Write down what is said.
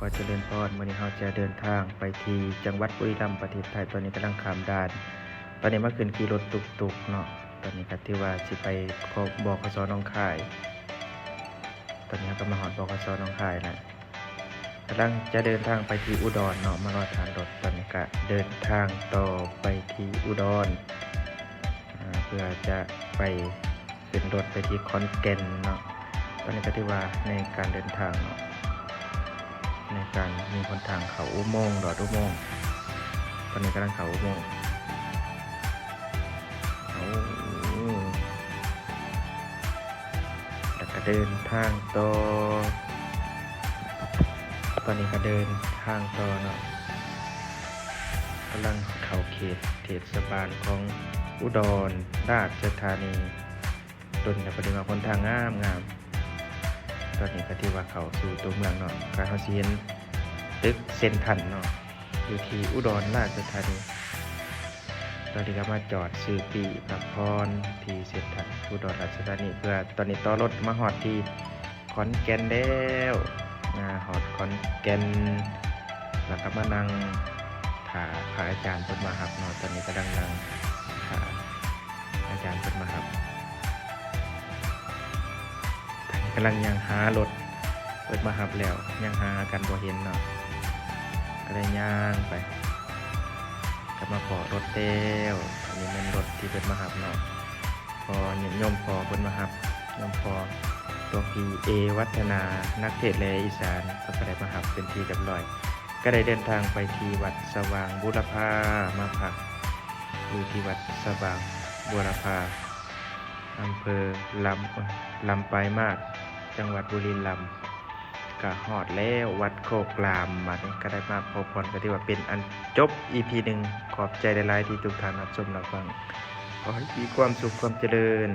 ขอเจริญพรวันนี้เราจะเดินทางไปที่จังหวัดบุรีรัมย์ประเทศไทย ตอนนี้กำลังขามด่าน ตอนนี้มาขึ้นขี่รถตุกๆเนาะ ตอนนี้ก็ที่ว่าสิไปขอบอกขสน้องคาย ตอนนี้ก็มาหอดบอกขสน้องคายนะกำลังจะเดินทางไปที่อุดรเนาะ มารอทางรถ ตอนนี้ก็เดินทางต่อไปที่อุดร เพื่อจะไปขึ้นรถไปที่คอนแก่นเนาะ ตอนนี้ก็ที่ว่าในการเดินทางเนาะ ในการมีคนทางเขาอุโมงค์ดอดอุโมงค์ตอนนี้กำลังเขาอุโมงค์เอาแล้วก็เดินทางต่อตอนนี้ก็เดินทางต่อเนาะกำลังเข้าเขตเทศบาลของอุดรราชธานีตนกับปฏิมาคนทางงามงาม ตอนนี้ก็ที่ว่าเขาสู่ตัวเมืองเนาะการเขาสิเห็นตึกเซนทันเนาะอยู่ที่อุดรราชธานีตอนนี้ก็มาจอดซื้อปีพักพรที่เซนทันอุดรราชธานีเพื่อตอนนี้ต่อรถมาหอดที่ขอนแก่นแล้วอ่าหอดขอนแก่นแล้วก็มานั่งถาพระอาจารย์เพิ่นมาหับเนาะตอนนี้ก็ดังนั่งถาอาจารย์เพิ่นมาหับำลังยังหารถเปิดมาหับแล้วยังหากันบ่เห็นเนาะก็เลยย่างไปกลับมาพอรถเต้วอันนี้เป็นรถที่เปิดมาหับเนาะพอเนี่ยโยมพอเปิดมาหับโยมพอตัวพีเอวัฒนานักเทศน์แลอีสานก็ได้มาหับเป็นที่เรียบร้อย ก็ได้เดินทางไปที่วัดสว่างบุรพามาพักอยู่ที่วัดสว่างบุรพาอำเภอลำลำปลายมาก จังหวัดบุรีรัมย์ก็หอดแล้ววัดโคกรามมานี่ก็ได้มาพบพรก็ที่ว่าเป็นอันจบ EP หนึ่งขอบใจหลายๆที่ทุกท่านรับชมรับฟังขอให้มีความสุขความเจริญ